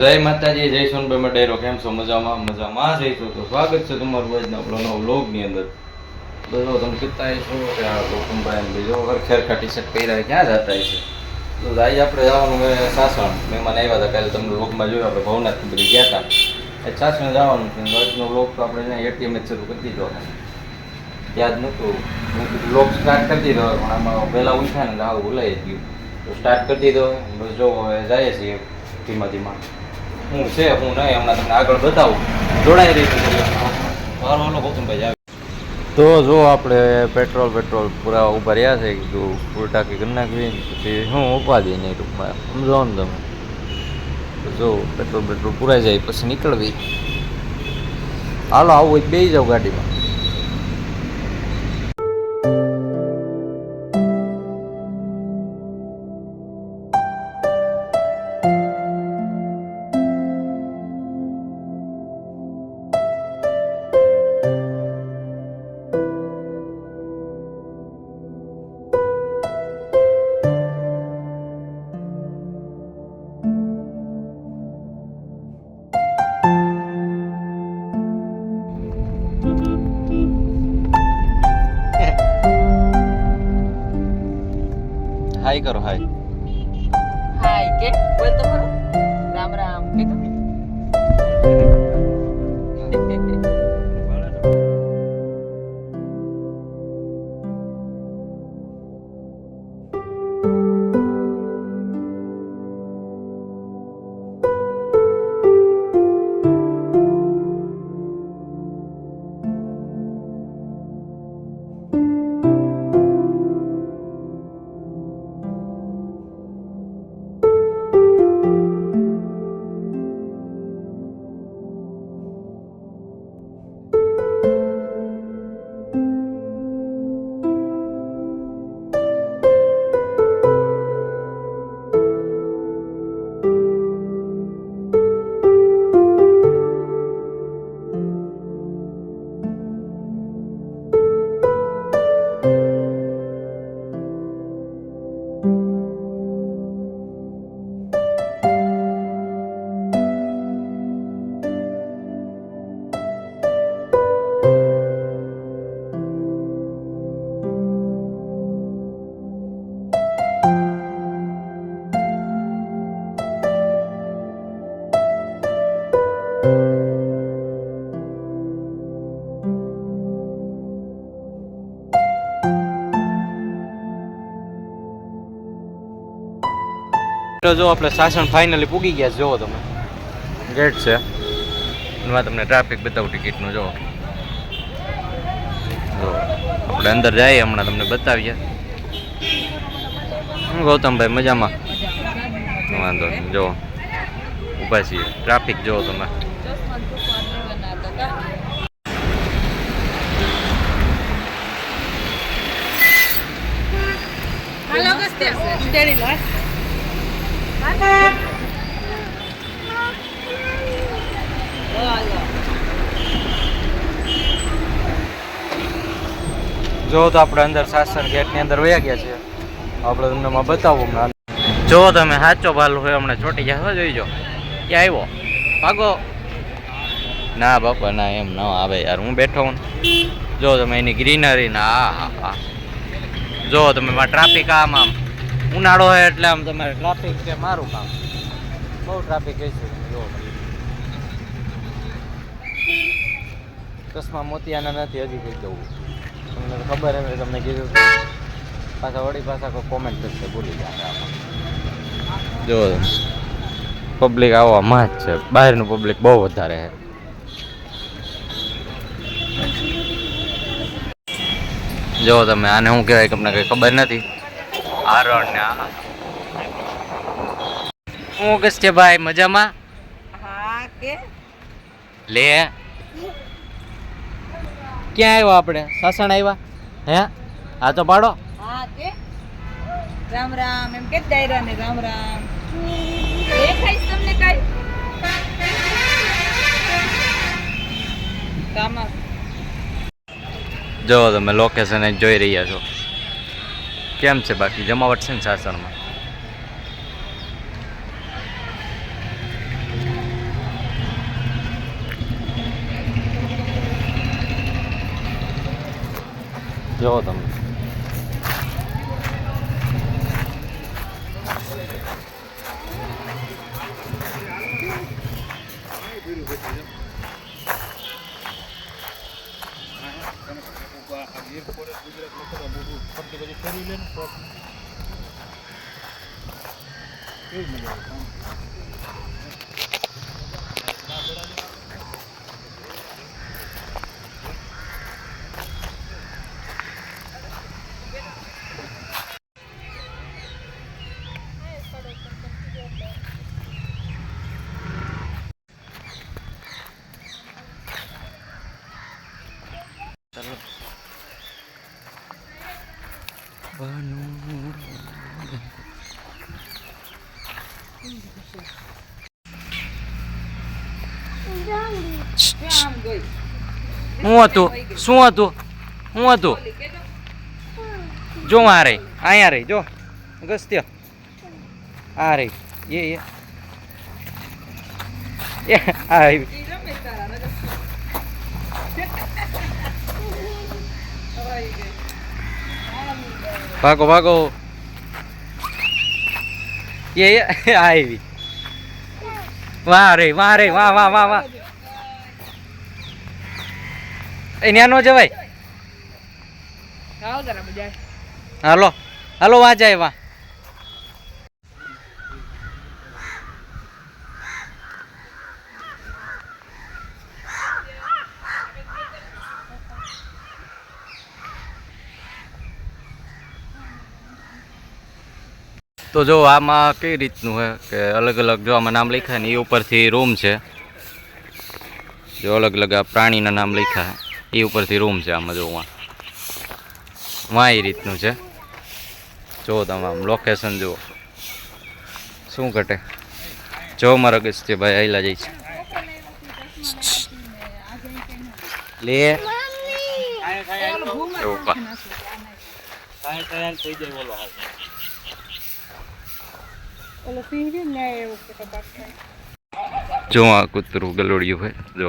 જય માતાજી, જય સોનભાઈ મટેરો કેમ છો? મજામાં? મજામાં જઈશું તો સ્વાગત છે તમારું આજના આપણો વ્લોગની અંદર. બધો તમે કીધતા છો કે આ ગોકુમભાઈ બીજો વખત ખેરખા ટી શર્ટ પહેર્યા, ક્યાં જતા છે તો આજે આપણે જવાનું હોય સાસણ. મહેમાન આવ્યા હતા કાલે તમને વ્લોગમાં જોયું, આપણે ભવનાથ બધી ગયા હતા. એ સાસણ જવાનું છે. આજનો વ્લોગ તો આપણે ત્યાં એટીએમ જ શરૂ કરી દીધો યાદ નહોતું. હું વ્લોગ સ્ટાર્ટ કરી દીધો પણ આમાં પહેલાં ઉઠ્યા ને આવું ભૂલાઈ ગયું. તો સ્ટાર્ટ કરી દીધો. બસ જો જઈએ છીએ ધીમા ધીમા. હું છે, હું નહીં, હમણાં તમને આગળ બતાવું. જોડાઈ રહી મારો તો જો આપણે પેટ્રોલ પેટ્રોલ પૂરા ઊભા રહ્યા છે, કીધું ફૂલ ટાંકી કરી નાખવી, પછી હું ઉપાધી નહીં ટૂંકમાં, સમજો ને તમે. જો, પેટ્રોલ પેટ્રોલ પૂરાઈ જાય, પછી નીકળવી. હાલો, આવું બે જાવ ગાડીમાં. હાય કરો હાય હાય કે બોલ તો તો જો આપણે સાસણ ફાઇનલી પૂગી ગયા છે, જોવો તમે. ગેટ છે. એમાં તમને ટ્રાફિક બતાવું ટિકિટનું જો આપણે અંદર જઈએ હમણાં તમને બતાવીએ. હું ગૌતમભાઈ મજામાં? વાંધો નહીં જો ઊભા છીએ. ટ્રાફિક જોવો તમે. હાલો ગસ્તે તેડી લો જો તો આપણે અંદર સાસણ ગેટની અંદર વયા ગયા છે આપણે તમને માં બતાવું હમણાં. જો તમે સાચો ભાલુ હોય હમણાં ચોટી જવા જોઈજો ક્યાં આવ્યો? ભાગો. ના બાપા, ના, એમ ન આવે યાર, હું બેઠો હું જો તમે એની ગ્રીનરી ના હા હા જો તમે ટ્રાફિક આમ આમ. ઉનાળો હોય એટલે આમ તમારે ટ્રાફિક છે મારું કામ. બહુ ટ્રાફિક હોય છે ચશ્મા મોતિયાના નથી, હજી કઈ જવું. તમને ખબર એમ તમને કીધું. પાછા વળી પાછા કોઈ કોમેન્ટ કરશે ભૂલી જાય જો. પબ્લિક આવવામાં જ છે. બહારનું પબ્લિક બહુ વધારે છે જો તમે, આને શું કહેવાય, તમને કંઈ ખબર નથી? હું કશ છે ભાઈ મજામાં? હા કે? લે. ક્યાં આવ્યા આપણે? સાસણ આવ્યા? હે? હા તો પાડો. હા કે? રામ રામ એમ કે દાયરા ને રામ રામ. દેખાય છે તમને કાઈ? કામા. જો તમે લોકેશન જોઈ રહ્યા છો. કેમ છે બાકી? જમાવટ છે ને સાસણમાં જો તમે. શું હતું? શું હતું? શું હતું? જો આ રહી. અહીંયા રહી. જો. ગસ્ત્ય આ રહી. એ એ. ભાગો ભાગો. એ આવી. વાહ રે વાહ રે વાહ વાહ વાહ વાહ. ન્યા નો જવાય હાલો હાલો વાં જાય વાં તો જો આમાં કઈ રીતનું છે કે અલગ અલગ જો આમાં નામ લખ્યા ને એ ઉપરથી રૂમ છે. જો અલગ અલગ આ પ્રાણીના નામ લખ્યા એ ઉપરથી રૂમ છે આમાં જો વાં વાં એ રીતનું છે. જો તમે આમ લોકેશન જુઓ. શું ઘટે? જો મારા ગસ્તી ભાઈ આયલા જાય છે. લે. એવું. ઓલો છે ને એવું કે ખાય. જો આ કૂતરું ગલોડિયું હોય જો.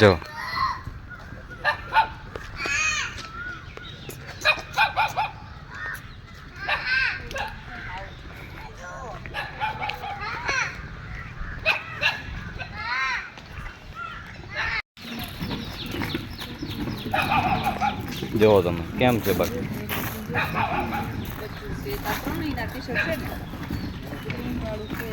જો જો તમે. કેમ છે બાકી બધું છે. આ ત્રણેયના t-shirt છે ને. green વાળું છે.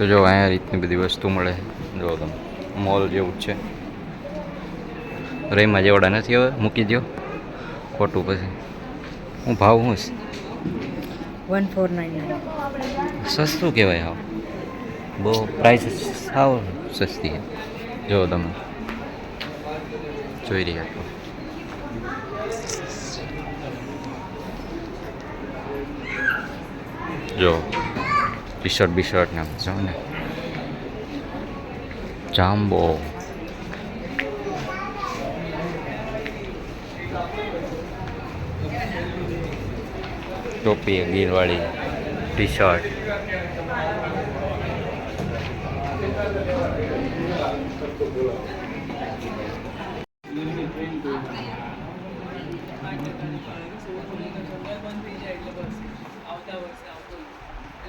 તો જો અહીંયા રીતની બધી વસ્તુ મળે. જો તમે મોલ જેવું જ છે. રહીમાં જેવડા નથી હવે મૂકી દો ખોટું પછી. હું ભાવ છે? વન ફોર નાઇન સસ્તું કહેવાય હાવ. બહુ પ્રાઇસ સાવ સસ્તી જો તમે જોઈ રહ્યા છો. જો. ટી શર્ટ બી શર્ટ ને આમ જો ને જાંબો. ટોપી ગીરવાળી ટી શર્ટ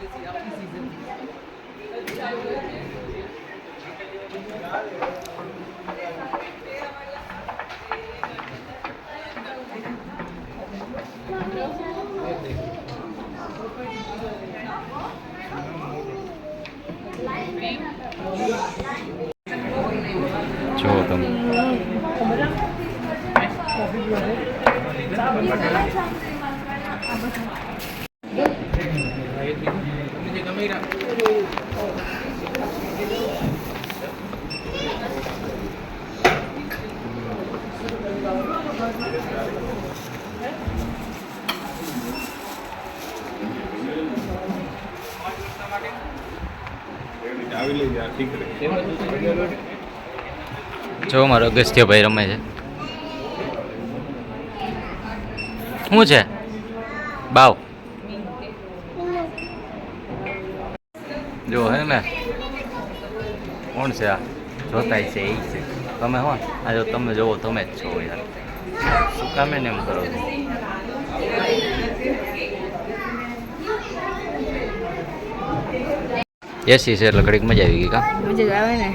જો તમે આવી લઈ જા મારો અગસ્ત્યભાઈ રમે છે. શું છે? બાવ. જો હે ને. કોણ છે આ? જોતાય છે એ છે. તમે હો આ જો તમે જોવો, તમે જ છો યાર. શું કામે ને એમ કરો છો? એસી છે એટલે ઘડીક મજા આવી ગઈ કા? મજા જ આવે ને.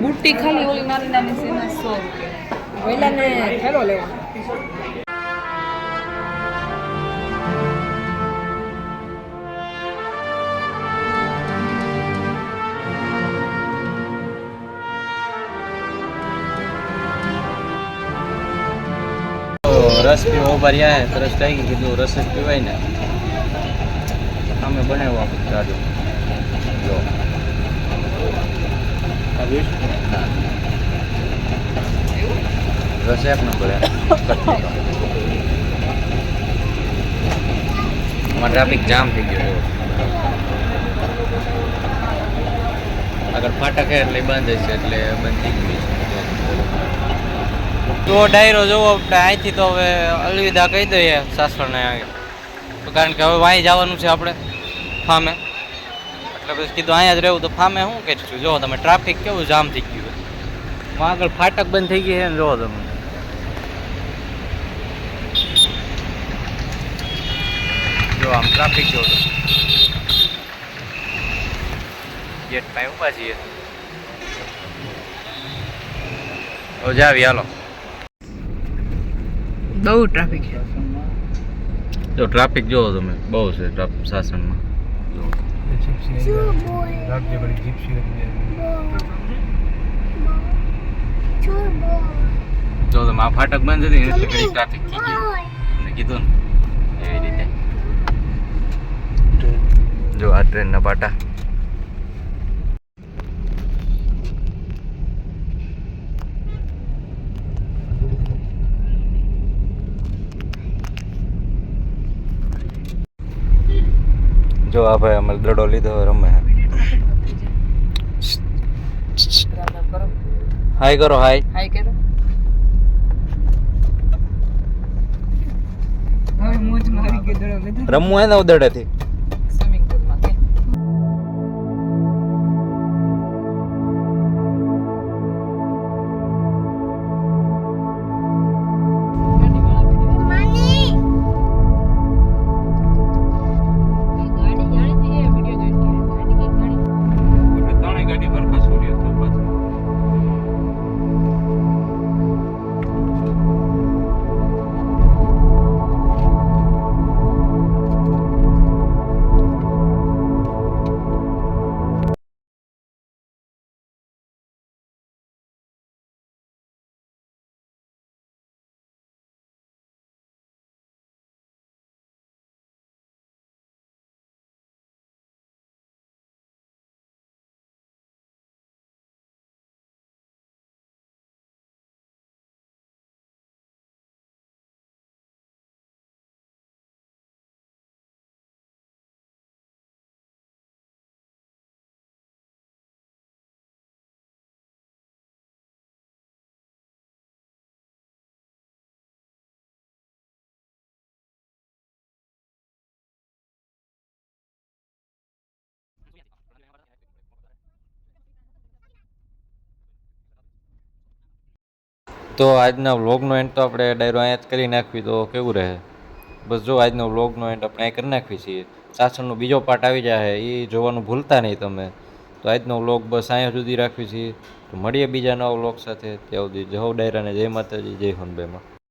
બુટ્ટી ખાલી ઓલી નાની નાની છે ને સો વૈલાને થેલો લેવાનો તો રસ પીવો ભર્યા હે તરસ લાગી કીધું રસ જ પીવાય ને. અમે બનાવ્યું આપણે જાડું જો. ટ્રાફિક જામ થઈ ગયો આગળ ફાટક એટલે બંધ હશે એટલે બંધ થઈ ગયું તો ડાયરો જોવો અહીંથી તો હવે અલવિદા કહી દઈએ સાસરને તો કારણ કે હવે વાંહી જવાનું છે આપણે. ફામે એટલે પછી કીધું અહીંયા જ રહેવું તો ફામે શું કરીશું જો તમે ટ્રાફિક કેવું જામ થઈ ગયું છે માં આગળ ફાટક બંધ થઈ ગઈ છે ને જોવો તમે જો આમ ટ્રાફિક જો તો ગેટ પાસે ઊભા છીએ હવે જાવી હાલો બહુ ટ્રાફિક છે જો ટ્રાફિક જોવો તમે બહુ છે ટ્રાફિક શાસનમાં રાખજે બડી જીપસી જો તો મા ફાટક બંધ હતી એટલે ઘણી ટ્રાફિક થઈ ગઈ. મેં કીધું ને એવી રીતે. જો આ ટ્રેનના પાટા. જો આ ભાઈ અમારે દડો લીધો રમે. કરો હાય કરો હાય. હાય કે તો હવે મોજ મારી કે દડો લીધો. રમવું હે ને દડેથી તો આજના વ્લોગનો એન્ડ તો આપણે ડાયરો અહીંયા જ કરી નાખવી, તો કેવું રહે? બસ જો આજનો વ્લોગનો એન્ડ આપણે અહીં કરી નાખવી છીએ. સાસણનો બીજો પાર્ટ આવી જાય એ જોવાનું ભૂલતા નહીં તમે. તો આજનો વ્લોગ બસ અહીંયા સુધી રાખવી છીએ. તો મળીએ બીજા નવા વ્લોગ સાથે. ત્યાં સુધી જય ડાયરાને, જય માતાજી, જય હનુભાઈમાં.